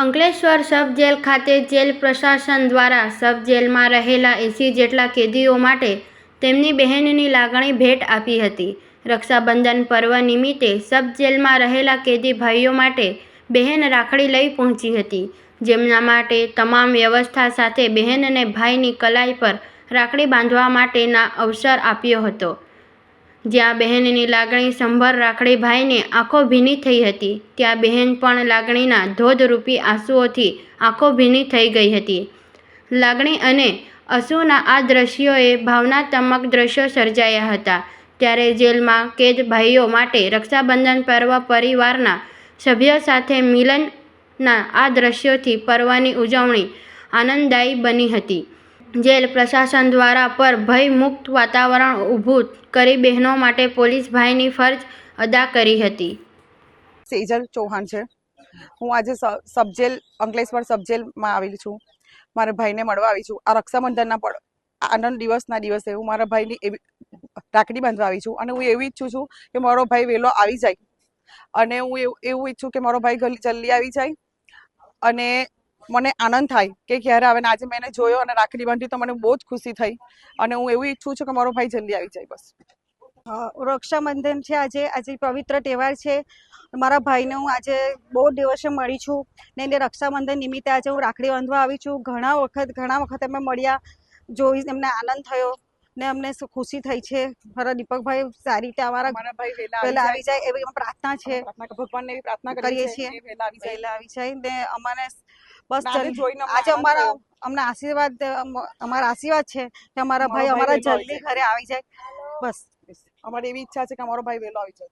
Ankleshwar sub jail ખાતે jail પ્રશાસન દ્વારા સબ જેલમાં રહેલા એંસી જેટલા કેદીઓ માટે તેમની બહેનની લાગણી ભેટ આપી હતી. રક્ષાબંધન પર્વ નિમિત્તે સબ જેલમાં રહેલા કેદી ભાઈઓ માટે બહેન રાખડી લઈ પહોંચી હતી. જેમના માટે તમામ વ્યવસ્થા સાથે બહેનને ભાઈની કલાઈ પર રાખડી બાંધવા માટેના અવસર આપ્યો હતો. જ્યાં બહેનની લાગણી સંભર રાખડી ભાઈને આંખો ભીની થઈ હતી, ત્યાં બહેન પણ લાગણીના ધોધરૂપી આંસુઓથી આંખો ભીની થઈ ગઈ હતી. લાગણી અને અસુના આ દ્રશ્યોએ ભાવનાત્મક દ્રશ્યો સર્જાયા હતા. ત્યારે જેલમાં કેદ ભાઈઓ માટે રક્ષાબંધન પર્વ પરિવારના સભ્ય સાથે મિલનના આ દ્રશ્યોથી પર્વની ઉજવણી આનંદદાયી બની હતી. જેલ પ્રશાસન દ્વારા પર ભયમુક્ત વાતાવરણ ઊભું કરી બહેનો માટે પોલીસ ભાઈની ફરજ અદા કરી હતી. સેજલ ચૌહાણ છે. હું આજે સબજેલ, અંકલેશ્વર સબજેલમાં આવેલી છું. મારા ભાઈને મળવા આવી છું. આ રક્ષાબંધનના પણ આનંદ દિવસના દિવસે હું મારા ભાઈની એવી રાખડી બાંધવા આવી છું. અને હું એવું ઈચ્છું છું કે મારો ભાઈ વહેલો આવી જાય. અને હું એવું ઈચ્છું કે મારો ભાઈ જલ્દી આવી જાય. અને મને આનંદ થાય કે ક્યારે આવે ને આજે મેં જોયો અને રાખડી બાંધી તો મને બહુ જ ખુશી થઈ. અને હું એવું ઈચ્છું છું કે મારો ભાઈ જલ્દી આવી જાય બસ. રક્ષાબંધન છે આજે આજે પવિત્ર તહેવાર છે. મારા ભાઈને હું આજે બહુ દિવસે મળી છું. ને એને રક્ષાબંધન નિમિત્તે આજે હું રાખડી બાંધવા આવી છું. ઘણા વખત ઘણા વખત અમે મળ્યા જોઈ એમને આનંદ થયો ને અમને ખુશી થઈ છે. મારા દીપકભાઈ સારી રીતે અમારા ભાઈ વહેલા આવી જાય. એવી પ્રાર્થના છે. ભગવાનને એવી પ્રાર્થના કરીએ છીએ. વહેલા આવી જાય ને અમારે બસ આજે અમારા અમને આશીર્વાદ અમારા આશીર્વાદ છે કે અમારા ભાઈ ભાઈ અમારા જલ્દી ઘરે આવી જાય. બસ. અમારી એવી ઈચ્છા છે કે અમારો ભાઈ વહેલો આવી જાય.